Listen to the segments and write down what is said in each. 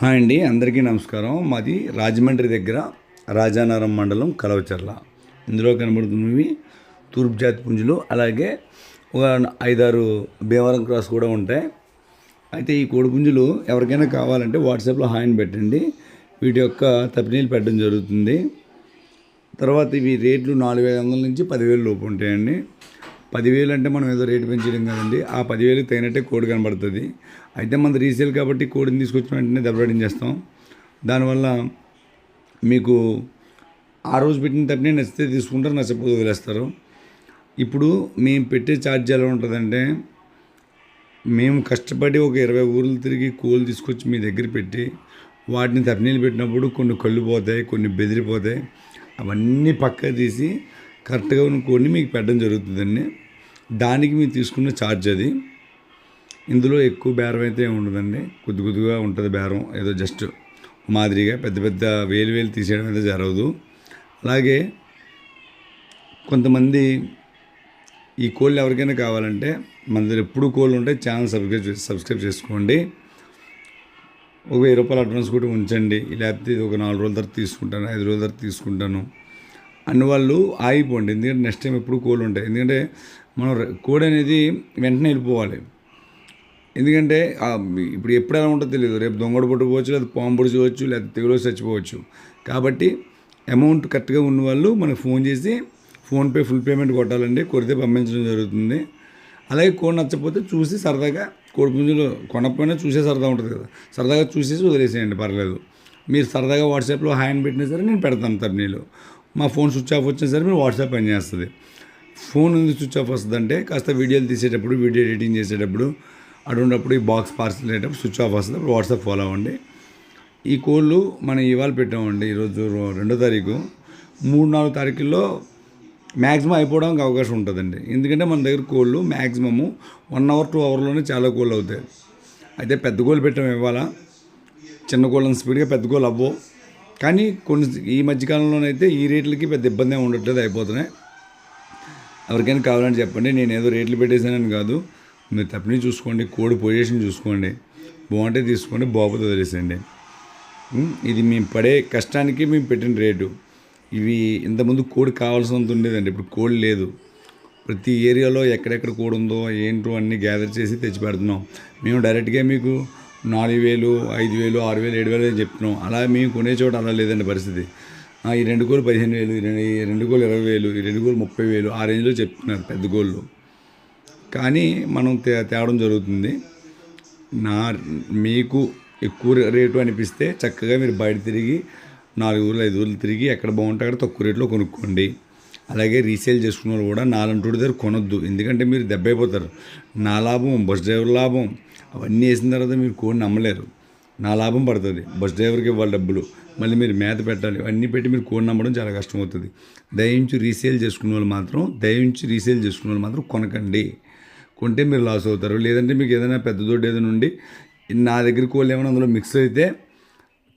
Hi అండి అందరికీ నమస్కారం. మాది రాజమండ్రి దగ్గర రాజానారం మండలం కలవచర్ల. ఇందులో కనబడుతున్నవి తూర్పు జాతి పుంజులు అలాగే ఒక ఐదారు భీమవరం క్రాస్ కూడా ఉంటాయి. అయితే ఈ కోడి పుంజులు ఎవరికైనా కావాలంటే వాట్సాప్లో హాయిని పెట్టండి. వీటి యొక్క తప్పినీళ్ళు పెట్టడం జరుగుతుంది. తర్వాత ఇవి రేట్లు నాలుగు వేల వందల నుంచి పదివేలు లోపు ఉంటాయండి. పదివేలు అంటే మనం ఏదో రేటు పెంచడం కదండి. ఆ పదివేలు తగినట్టే కోడి కనబడుతుంది. అయితే మన రీసేల్ కాబట్టి కోడిని తీసుకొచ్చిన వెంటనే దెబ్బలాడించేస్తాం దానివల్ల మీకు ఆ రోజు పెట్టిన తప్పనే నచ్చితే తీసుకుంటారు నచ్చకపోతే వదిలేస్తారు. ఇప్పుడు మేము పెట్టే ఛార్జ్ ఎలా ఉంటుందంటే మేము కష్టపడి ఒక ఇరవై ఊర్లు తిరిగి కోళ్ళు తీసుకొచ్చి మీ దగ్గర పెట్టి వాటిని తప్పనీళ్ళు పెట్టినప్పుడు కొన్ని కళ్ళు పోతాయి కొన్ని బెదిరిపోతాయి. అవన్నీ పక్క తీసి కరెక్ట్గా ఉన్న కోడిని మీకు పెట్టడం జరుగుతుందండి. దానికి మీరు తీసుకున్న ఛార్జ్ అది. ఇందులో ఎక్కువ బేరం అయితే ఉండదండి. కొద్ది కొద్దిగా ఉంటుంది బేరం. ఏదో జస్ట్ మాదిరిగా పెద్ద పెద్ద వేలు వేలు తీసేయడం అయితే జరగదు. అలాగే కొంతమంది ఈ కోళ్ళు ఎవరికైనా కావాలంటే మన దగ్గర ఎప్పుడు కోళ్ళు ఉంటే ఛానల్ సబ్స్క్రైబ్ సబ్స్క్రైబ్ చేసుకోండి. ఒక వెయ్యి రూపాయలు అడ్వాన్స్ కూడా ఉంచండి. లేకపోతే ఇది ఒక నాలుగు రోజుల తర్వాత తీసుకుంటాను ఐదు రోజుల తర్వాత తీసుకుంటాను అన్న వాళ్ళు ఆగిపోండి. ఎందుకంటే నెక్స్ట్ టైం ఎప్పుడు కోళ్ళు ఉంటాయి. ఎందుకంటే మనం కోడి అనేది వెంటనే వెళ్ళిపోవాలి. ఎందుకంటే ఇప్పుడు ఎప్పుడు ఎలా ఉంటుందో తెలియదు రేపు దొంగడు పట్టుకోవచ్చు లేదా పాము పొడిచవచ్చు లేదా తెగులు చచ్చిపోవచ్చు. కాబట్టి అమౌంట్ కరెక్ట్గా ఉన్న వాళ్ళు మనకు ఫోన్ చేసి ఫోన్పే ఫుల్ పేమెంట్ కొట్టాలండి కొడితే పంపించడం జరుగుతుంది. అలాగే కోడ్ నచ్చకపోతే చూసి సరదాగా కోడి పుంజులు కొనకపోయినా చూసే సరదా ఉంటుంది కదా. సరదాగా చూసేసి వదిలేసేయండి పర్లేదు. మీరు సరదాగా వాట్సాప్లో హాయ్ పెట్టినా సరే నేను పెడతాను తప్పనీళ్ళు మా ఫోన్ స్విచ్ ఆఫ్ వచ్చినా సరే మీరు వాట్సాప్ పని చేస్తుంది ఫోన్ ఎందుకు స్విచ్ ఆఫ్ వస్తుందంటే కాస్త వీడియోలు తీసేటప్పుడు వీడియో ఎడిటింగ్ చేసేటప్పుడు అటువంటిప్పుడు ఈ బాక్స్ పార్సల్ అయ్యేటప్పుడు స్విచ్ ఆఫ్ వస్తుంది అప్పుడు వాట్సాప్ ఫాలో అవ్వండి. ఈ కోళ్ళు మనం ఇవాళ పెట్టామండి ఈరోజు రెండో తారీఖు. మూడు నాలుగు తారీఖుల్లో మ్యాక్సిమం అయిపోవడానికి అవకాశం ఉంటుందండి. ఎందుకంటే మన దగ్గర కోళ్ళు మ్యాక్సిమము వన్ అవర్ టూ అవర్లోనే చాలా కోళ్ళు అవుతాయి. అయితే పెద్ద కోళ్ళు పెట్టాము ఇవాళ చిన్న కోళ్ళని స్పీడ్గా పెద్ద కోళ్ళు అవ్వవు. కానీ కొన్ని ఈ మధ్యకాలంలోనైతే ఈ రేట్లకి పెద్ద ఇబ్బంది ఉండట్లేదు అయిపోతున్నాయి. ఎవరికైనా కావాలంటే చెప్పండి నేను ఏదో రేట్లు పెట్టేసానని కాదు. మీరు తప్పని చూసుకోండి కోడి పొజిషన్ చూసుకోండి బాగుంటే తీసుకోండి బాగుపోతే వదిలేసేయండి. ఇది మేము పడే కష్టానికి మేము పెట్టిన రేటు. ఇవి ఇంతకుముందు కోడి కావాల్సినంత ఉండేదండి ఇప్పుడు కోడి లేదు. ప్రతి ఏరియాలో ఎక్కడెక్కడ కోడి ఉందో ఏంటో అన్నీ గ్యాదర్ చేసి తెచ్చి పెడుతున్నాం. మేము డైరెక్ట్గా మీకు నాలుగు వేలు ఐదు వేలు ఆరు వేలు ఏడు వేలు అని చెప్తున్నాం అలా మేము కొనే చోట అలా లేదండి పరిస్థితి. ఈ రెండు కోళ్ళు పదిహేను వేలు ఈ రెండు ఈ రెండు కోళ్ళు ఇరవై వేలు ఈ రెండు కోళ్ళు ముప్పై వేలు ఆ రేంజ్లో చెప్తున్నారు పెద్ద కోళ్ళు. కానీ మనం తే తేవడం జరుగుతుంది. నా మీకు ఎక్కువ రేటు అనిపిస్తే చక్కగా మీరు బయట తిరిగి నాలుగు ఊర్లు ఐదు ఊర్లు తిరిగి ఎక్కడ బాగుంటే అక్కడ తక్కువ రేట్లో కొనుక్కోండి. అలాగే రీసేల్ చేసుకున్న వాళ్ళు కూడా నాలంటూడి దగ్గర కొనొద్దు. ఎందుకంటే మీరు దెబ్బ అయిపోతారు నా లాభం బస్ డ్రైవర్ లాభం అవన్నీ వేసిన తర్వాత మీరు కోడిని నమ్మలేరు. నా లాభం పడుతుంది. బస్ డ్రైవర్కి ఇవ్వాలి డబ్బులు. మళ్ళీ మీరు మేత పెట్టాలి. అన్నీ పెట్టి మీరు కోడి నమ్మడం చాలా కష్టం అవుతుంది దయించి రీసేల్ చేసుకున్న వాళ్ళు మాత్రం దయించి రీసేల్ చేసుకున్న వాళ్ళు మాత్రం కొనకండి. కొంటే మీరు లాస్ అవుతారు. లేదంటే మీకు ఏదైనా పెద్ద దొడ్డు ఏదైనా ఉండి నా దగ్గర కోళ్ళు ఏమైనా అందులో మిక్స్ అయితే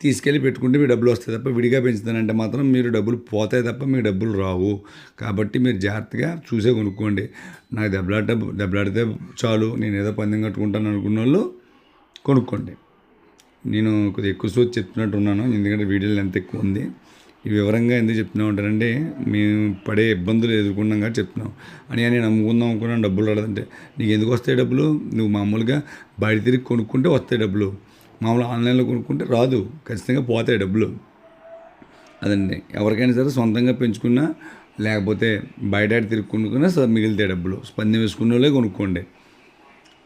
తీసుకెళ్ళి పెట్టుకుంటే మీ డబ్బులు వస్తాయి తప్ప విడిగా పెంచుతానంటే మాత్రం మీరు డబ్బులు పోతాయి తప్ప మీ డబ్బులు రావు. కాబట్టి మీరు జాగ్రత్తగా చూసే కొనుక్కోండి. నాకు దెబ్బలాట దెబ్బలాడితే చాలు. నేను ఏదో పందెం కట్టుకుంటాను అనుకున్న వాళ్ళు కొనుక్కోండి. నేను కొద్దిగా ఎక్కువ సోచి చెప్తున్నట్టు ఉన్నాను. ఎందుకంటే వీడియోలు ఎంత ఎక్కువ ఉంది. ఈ వివరంగా ఎందుకు చెప్తున్నా ఉంటారంటే మేము పడే ఇబ్బందులు ఎదుర్కొన్నాం చెప్తున్నాం అని నేను నమ్ముకుందాం అనుకున్నాను డబ్బులు రాలేదంటే. నీకు ఎందుకు వస్తాయి డబ్బులు? నువ్వు మామూలుగా బయట తిరిగి కొనుక్కుంటే వస్తాయి డబ్బులు. మామూలు ఆన్లైన్లో కొనుక్కుంటే రాదు ఖచ్చితంగా పోతాయి డబ్బులు. అదండి. ఎవరికైనా సరే సొంతంగా పెంచుకున్నా లేకపోతే బయట తిరిగి కొనుక్కున్నా సరే మిగిలితే డబ్బులు. స్పందన వేసుకున్న వాళ్ళే కొనుక్కోండి.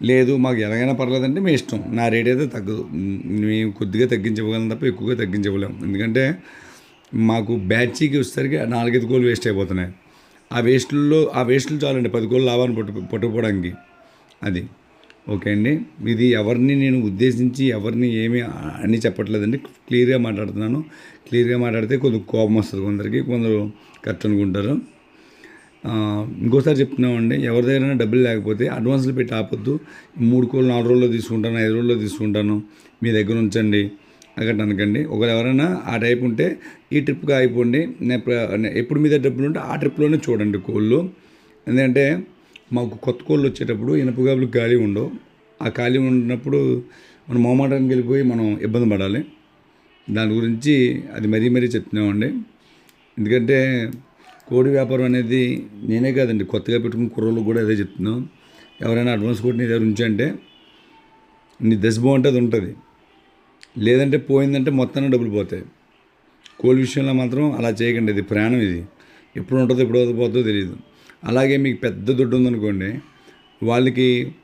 లేదు మాకు ఎలాగైనా పర్లేదంటే మీ ఇష్టం. నా రేట్ అయితే తగ్గదు. మేము కొద్దిగా తగ్గించగలం తప్ప ఎక్కువగా తగ్గించగలం ఎందుకంటే మాకు బ్యాచీకి వచ్చేసరికి నాలుగైదు కోళ్ళు వేస్ట్ అయిపోతున్నాయి. ఆ వేస్ట్లో ఆ వేస్ట్లు చాలండి. పది కోళ్ళు లాభాన్ని పట్టు పట్టుకోవడానికి అది. ఓకే అండి. ఇది ఎవరిని నేను ఉద్దేశించి ఎవరిని ఏమీ అని చెప్పట్లేదండి. క్లియర్గా మాట్లాడుతున్నాను. క్లియర్గా మాట్లాడితే కొంచెం కోపం వస్తుంది కొందరికి. కొందరు కరెక్ట్ అనుకుంటారు. ఇంకోసారి చెప్తున్నామండి. ఎవరి దగ్గర డబ్బులు లేకపోతే అడ్వాన్స్లు పెట్టి ఆపొద్దు. మూడు కోళ్ళు నాలుగు రోజుల్లో తీసుకుంటాను ఐదు రోజుల్లో తీసుకుంటాను. మీ దగ్గర ఉంచండి. అక్కడ అనకండి ఒకరు ఎవరైనా ఆ టైప్ ఉంటే ఈ ట్రిప్గా అయిపోండి నేను ఎప్పుడు మీద డబ్బులు ఉంటే ఆ ట్రిప్లోనే చూడండి కోళ్ళు. ఎందుకంటే మాకు కొత్త కోళ్ళు వచ్చేటప్పుడు ఇనపగాబులు ఖాళీ ఉండవు. ఆ ఖాళీ ఉన్నప్పుడు మనం మొహమాటానికి వెళ్ళిపోయి మనం ఇబ్బంది పడాలి. దాని గురించి అది మరీ మరీ చెప్తున్నామండి. ఎందుకంటే కోడి వ్యాపారం అనేది నేనే కాదండి కొత్తగా పెట్టుకున్న కుర్రోళ్ళకి కూడా అదే చెప్తున్నాం. ఎవరైనా అడ్వాన్స్ కోడి నీ దగ్గర ఉంచంటే నీ దశ బాగుంటే అది ఉంటుంది. లేదంటే పోయిందంటే మొత్తాన్ని డబ్బులు పోతాయి. కోల్ విషయంలో మాత్రం అలా చేయకండి. ఇది ప్రాణం ఇది. ఎప్పుడు ఉంటుందో ఎప్పుడు పోతుందో తెలియదు. అలాగే మీకు పెద్ద దుడ్డు ఉందనుకోండి వాళ్ళకి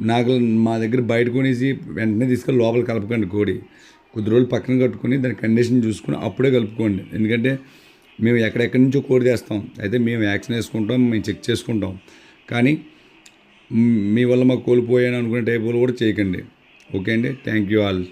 నాకు మా దగ్గర బయట కొనేసి వెంటనే తీసుకెళ్ళి లోపల కలపకండి కోడి. కొద్ది రోజులు పక్కన కట్టుకొని దాని కండిషన్ చూసుకుని అప్పుడే కలుపుకోండి. ఎందుకంటే మేము ఎక్కడెక్కడి నుంచో కోడి తెస్తాం. అయితే మేము వ్యాక్సిన్ వేసుకుంటాం మేము చెక్ చేసుకుంటాం. కానీ మీ వల్ల మాకు కోల్పోయాను అనుకునే టైపులు కూడా చేయకండి. ఓకే అండి. Thank you all.